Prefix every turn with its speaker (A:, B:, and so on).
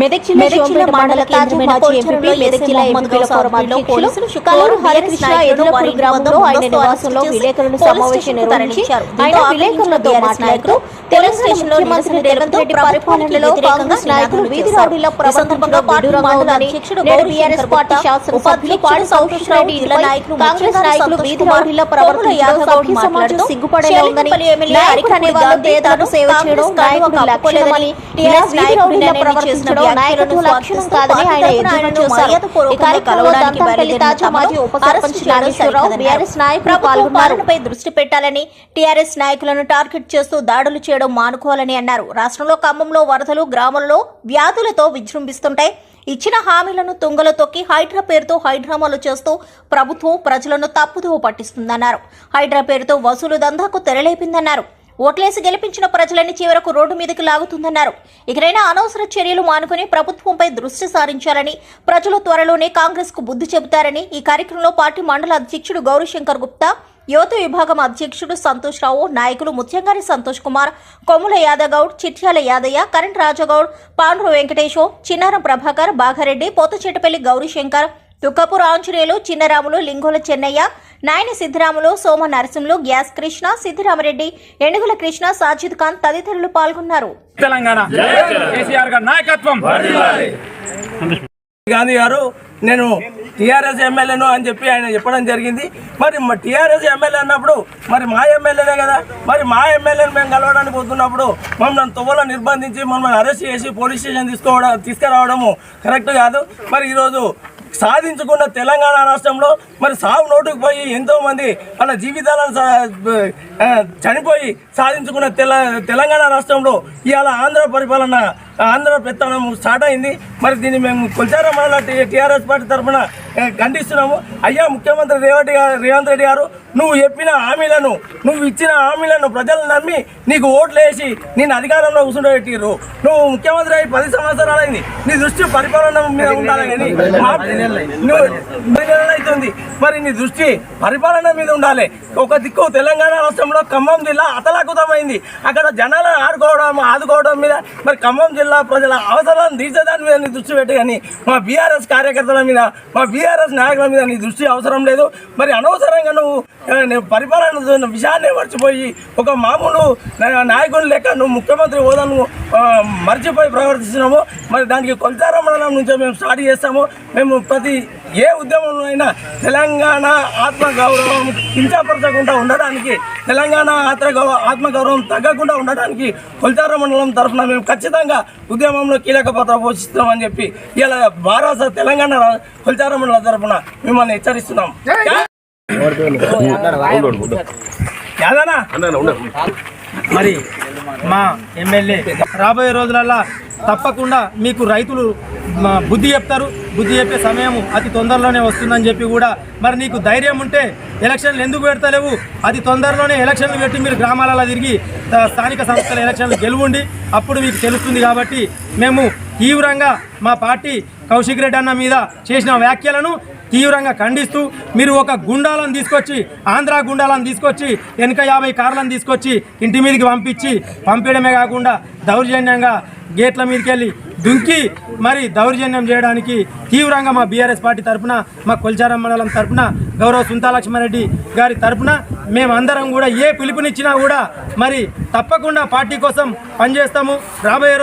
A: మెదక్ జిల్లా మెదక్ మండల మాజీ ఎంపీ మెదక్ జిల్లా ఎంపీల ఫోరం అధ్యక్షులు కల్లూరు హరికృష్ణ ఎదులపూర్ గ్రామంలో ఆయన నివాసంలో విలేకరుల సమావేశం నిర్వహించి ఆయన విలేకరులతో మాట్లాడుతూ తెలంగాణ ముఖ్యమంత్రి రేవంత్ రెడ్డి పరిపాలనలో కాంగ్రెస్ నాయకులు వీధి రౌడీల ప్రసంగంగా ఉందని నేడు బీఆర్ఎస్ పార్టీ శాసనసభ్యులు పాడి సౌకేష్ రెడ్డి ఇళ్ళ నాయకులు కాంగ్రెస్ నాయకులు వీధి రౌడీల ప్రవర్తనలో సభ్య సమాజం సిగ్గుపడేలా ఉందని నాయకుడు అనే వాళ్ళు దేదాను సేవ చేయడం నాయకుడు లక్ష్యమని ఇలా వీధి రౌడీల ప్రవర్తించడం నాయకుడు లక్షణం కాదని ఆయన ఎదురు చూశారు. ఈ కార్యక్రమంలో దంతంపల్లి తాజా మాజీ ఉప సర్పంచ్ నాగేశ్వరరావు బీఆర్ఎస్ నాయకులు
B: ప్రభుత్వం
A: పాల్గొన్నారు.
B: పాలనపై దృష్టి పెట్టాలని టీఆర్ఎస్ నాయకులను టార్గెట్ చేస్తూ దాడులు చేయడం మానుకోవాలని అన్నారు. రాష్ట్రంలో ఖమ్మంలో వరదలు గ్రామాల్లో వ్యాధులతో విజృంభిస్తుంటాయి. ఇచ్చిన హామీలను తుంగలో తొక్కి హైడ్రా పేరుతో హైడ్రామాలు చేస్తూ ప్రభుత్వం ప్రజలను తప్పుదోవ పట్టిస్తుందన్నారు. హైడ్రా పేరుతో వసూలు దందాకు తెరలేపిందన్నారు. ఓట్లేసి గెలిపించిన ప్రజలని చివరకు రోడ్డు మీదకి లాగుతుందన్నారు. ఇకనైనా అనవసర చర్యలు మానుకుని ప్రభుత్వంపై దృష్టి సారించాలని ప్రజలు త్వరలోనే కాంగ్రెస్కు బుద్ధి చెబుతారని ఈ కార్యక్రమంలో పార్టీ మండల అధ్యక్షుడు గౌరీశంకర్ గుప్తా యువత విభాగం అధ్యక్షుడు సంతోష్ రావు నాయకులు ముత్యంగారి సంతోష్ కుమార్ కొమ్ముల యాదగౌడ్ చిట్యాల యాదయ్య కరణ్ రాజగౌడ్ పాండ్రు వెంకటేశో చిన్నారం ప్రభాకర్ బాగారెడ్డి పోతచెట్టపల్లి గౌరీశంకర్ తుక్కపూర్ ఆంజనేయులు చిన్నరాములు లింగోల చెన్నయ్య నాయన సిద్ధిరాములు సోమ నరసింహులు గ్యాస్ కృష్ణ సిద్ధిరామరెడ్డి ఎండుగుల కృష్ణ సాజిద్ ఖాన్ తదితరులు పాల్గొన్నారు.
C: తెలంగాణ కేసీఆర్ గారి నాయకత్వం. గాంధీ గారు నేను టీఆర్ఎస్ ఎమ్మెల్యేను అని చెప్పి ఆయన చెప్పడం జరిగింది. మరి మా టీఆర్ఎస్ ఎమ్మెల్యే అన్నప్పుడు మరి మా ఎమ్మెల్యేనే కదా? మరి మా ఎమ్మెల్యేని మేము కలవడానికి పోతున్నప్పుడు మమ్మల్ని తువ్వలో నిర్బంధించి మమ్మల్ని అరెస్ట్ చేసి పోలీస్ స్టేషన్ తీసుకోవడం తీసుకురావడము కరెక్ట్ కాదు. మరి ఈరోజు సాధించుకున్న తెలంగాణ రాష్ట్రంలో మరి సాగు నోటుకు పోయి ఎంతోమంది వాళ్ళ జీవితాలను చనిపోయి సాధించుకున్న తెల తెలంగాణ రాష్ట్రంలో ఇవాళ ఆంధ్ర పరిపాలన ఆంధ్ర పెత్తనం స్టార్ట్ అయింది. మరి దీన్ని మేము కొల్చార మండల టీఆర్ఎస్ పార్టీ తరఫున? ఖండిస్తున్నాము. అయ్యా ముఖ్యమంత్రి రేవంత్ గారు రేవంత్ రెడ్డి గారు నువ్వు చెప్పిన హామీలను నువ్వు ఇచ్చిన హామీలను ప్రజలు నమ్మి నీకు ఓట్లు వేసి నేను అధికారంలో కూర్చుండబెట్టిర్రు. నువ్వు ముఖ్యమంత్రి అయి పది సంవత్సరాలైంది. నీ దృష్టి పరిపాలన మీద ఉండాలి కానీ నువ్వు అవుతుంది. మరి నీ దృష్టి పరిపాలన మీద ఉండాలి. ఒక దిక్కు తెలంగాణ రాష్ట్రంలో ఖమ్మం జిల్లా అతలాకుతమైంది. అక్కడ జనాలను ఆడుకోవడం ఆదుకోవడం మీద మరి ఖమ్మం జిల్లా ప్రజల అవసరాలను తీర్చేదాని మీద నీ దృష్టి పెట్టి కానీ మా బీఆర్ఎస్ కార్యకర్తల మీద మా బీఆర్ఎస్ నాయకుల మీద నీ దృష్టి అవసరం లేదు. మరి అనవసరంగా నువ్వు నేను పరిపాలన విషయాన్ని మర్చిపోయి ఒక మామూలు నాయకుడు నాయకుని లెక్క నువ్వు ముఖ్యమంత్రి హోదాను మర్చిపోయి ప్రవర్తిస్తున్నాము మరి దానికి కొల్చార మండలం నుంచే మేము స్టార్ట్ చేస్తాము. మేము ప్రతి ఏ ఉద్యమంలో అయినా తెలంగాణ ఆత్మగౌరవం కించపరచకుండా ఉండడానికి తెలంగాణ ఆత్మ ఆత్మగౌరవం తగ్గకుండా ఉండడానికి కొలతార మండలం తరఫున మేము ఖచ్చితంగా ఉద్యమంలో కీలక పాత్ర పోషిస్తామని చెప్పి ఇలా భారత తెలంగాణ రా- కొల్చార మండలం తరఫున మిమ్మల్ని హెచ్చరిస్తున్నాం. యాదనా?
D: మరి మా ఎమ్మెల్యే. రాబోయే రోజులల్లో తప్పకుండా మీకు రైతులు బుద్ధి చెప్తారు. బుద్ధి చెప్పే సమయం అతి తొందరలోనే వస్తుందని చెప్పి కూడా మరి నీకు ధైర్యం ఉంటే ఎలక్షన్లు ఎందుకు పెడతలేవు? అతి తొందరలోనే ఎలక్షన్లు పెట్టి మీరు గ్రామాలలో తిరిగి స్థానిక సంస్థల ఎలక్షన్లు గెలువండి. అప్పుడు మీకు తెలుస్తుంది కాబట్టి మేము తీవ్రంగా మా పార్టీ కౌశిక్ రెడ్డి అన్న మీద చేసిన వ్యాఖ్యలను తీవ్రంగా ఖండిస్తూ మీరు ఒక గుండాలను తీసుకొచ్చి ఆంధ్ర గుండాలను తీసుకొచ్చి వెనుక యాభై కార్లను తీసుకొచ్చి ఇంటి మీదకి పంపించి పంపించడమే కాకుండా దౌర్జన్యంగా గేట్ల మీదకి వెళ్ళి దుంకి మరి దౌర్జన్యం చేయడానికి తీవ్రంగా మా బీఆర్ఎస్ పార్టీ తరఫున మా కొల్చారం మండలం తరఫున గౌరవ సుంతాలక్ష్మారెడ్డి గారి తరఫున మేమందరం కూడా ఏ పిలుపునిచ్చినా కూడా మరి తప్పకుండా పార్టీ కోసం పనిచేస్తాము. రాబోయే